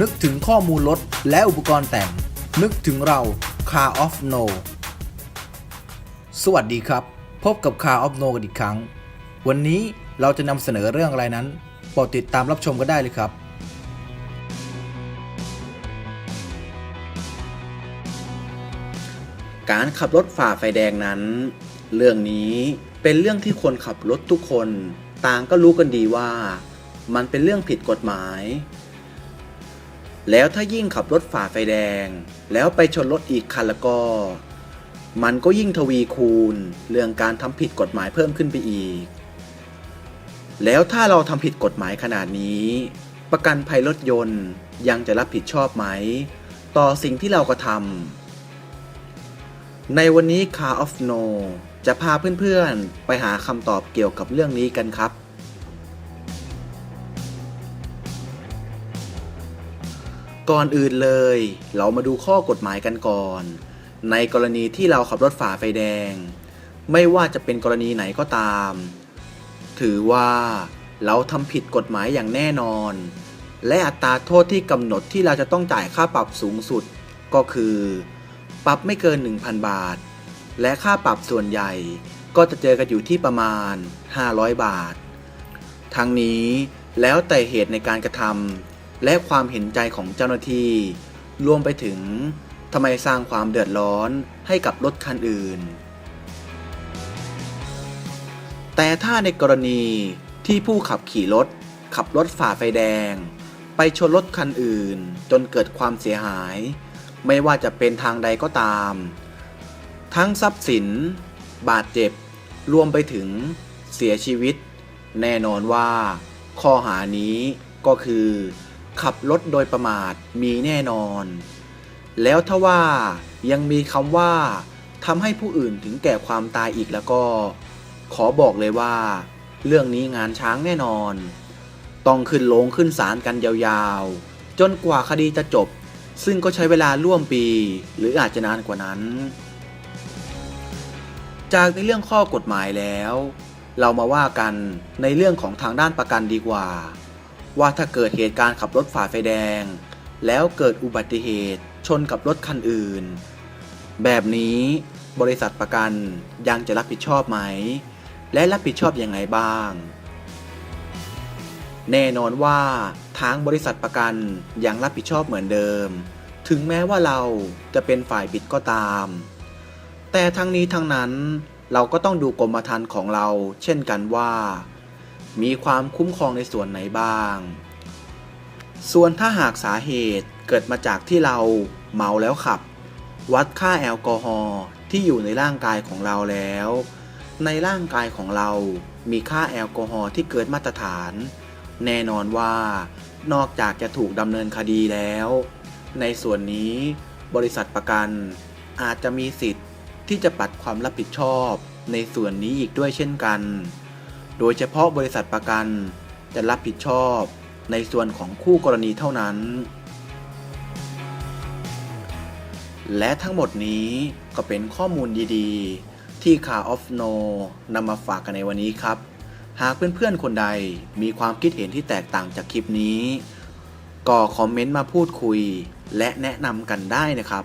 นึกถึงข้อมูลรถและอุปกรณ์แต่ง นึกถึงเรา Car of No สวัสดีครับ พบกับ Car of No กันอีกครั้ง วันนี้เราจะนำเสนอเรื่องอะไรนั้นโปรดติดตามรับชมกันได้เลยครับ การขับรถฝ่าไฟแดงนั้น เรื่องนี้เป็นเรื่องที่คนขับรถทุกคน ต่างก็รู้กันดีว่า มันเป็นเรื่องผิดกฎหมาย แล้วถ้ายิ่งขับรถฝ่าไฟแดง แล้วไปชนรถอีกคันแล้วก็ มันก็ยิ่งทวีคูณ เรื่องการทำผิดกฎหมายเพิ่มขึ้นไปอีก แล้วถ้าเราทำผิดกฎหมายขนาดนี้ ประกันภัยรถยนต์ยังจะรับผิดชอบไหม ต่อสิ่งที่เรากระทำในวันนี้ Car of No จะพาเพื่อนๆ ไปหาคำตอบเกี่ยวกับเรื่องนี้กันครับ ก่อนอื่นเลย เรามาดูข้อกฎหมายกันก่อน ในกรณีที่เราขับรถฝ่าไฟแดง ไม่ว่าจะเป็นกรณีไหนก็ตาม ถือว่าเราทำผิดกฎหมายอย่างแน่นอน และอัตราโทษที่กำหนดที่เราจะต้องจ่ายค่าปรับสูงสุด ก็คือ ปรับไม่เกิน 1,000 บาท และค่าปรับส่วนใหญ่ ก็จะเจอกันอยู่ที่ประมาณ 500 บาท ทั้งนี้แล้วแต่เหตุในการกระทำ และความเห็นใจของเจ้าหน้าที่ รวมไปถึงทำไมสร้างความเดือดร้อนให้กับรถคันอื่น แต่ถ้าในกรณีที่ผู้ขับขี่รถ ขับรถฝ่าไฟแดง ไปชนรถคันอื่น จนเกิดความเสียหาย ไม่ว่าจะเป็นทางใดก็ตาม ทั้งทรัพย์สิน บาดเจ็บ รวมไปถึงเสียชีวิต แน่นอนว่า ข้อหานี้ก็คือ ขับรถโดยประมาทมีแน่นอน แล้วถ้าว่ายังมีคำว่าทำให้ผู้อื่นถึงแก่ความตายอีกแล้วก็ ขอบอกเลยว่า เรื่องนี้งานช้างแน่นอน ต้องขึ้นลงขึ้นศาลกันยาวๆ จนกว่าคดีจะจบ ซึ่งก็ใช้เวลาร่วมปี หรืออาจจะนานกว่านั้น จากในเรื่องข้อกฎหมายแล้ว เรามาว่ากันในเรื่องของทางด้านประกันดีกว่า ว่าถ้าเกิดเหตุการณ์ขับรถฝ่าไฟแดง แล้วเกิดอุบัติเหตุชนกับรถคันอื่น แบบนี้บริษัทประกันยังจะรับผิดชอบไหม และรับผิดชอบอยังไงบ้าง แน่นอนว่าทางบริษัทประกันยังรับผิดชอบเหมือนเดิม ถึงแม้ว่าเราจะเป็นฝ่ายผิดก็ตาม แต่ทั้งนี้ทั้งนั้นเราก็ต้องดูกรมธรรม์ของเรา เช่นกันว่า มีความคุ้มครองในส่วนไหนบ้าง ส่วนถ้าหากสาเหตุเกิดมาจากที่เราเมาแล้วขับ วัดค่าแอลกอฮอล์ที่อยู่ในร่างกายของเราแล้ว ในร่างกายของเรา มีค่าแอลกอฮอล์ที่เกินมาตรฐาน แน่นอนว่า นอกจากจะถูกดำเนินคดีแล้ว ในส่วนนี้บริษัทประกันอาจจะมีสิทธิ์ที่จะปัดความรับผิดชอบในส่วนนี้อีกด้วยเช่นกัน โดยเฉพาะบริษัทประกันจะรับผิดชอบในส่วนของคู่กรณีเท่านั้น และทั้งหมดนี้ก็เป็นข้อมูลดีๆ ที่ Car of No นำมาฝากกันในวันนี้ครับ หากเพื่อนๆคนใดมีความคิดเห็นที่แตกต่างจากคลิปนี้ ก็คอมเมนต์มาพูดคุยและแนะนำกันได้นะครับ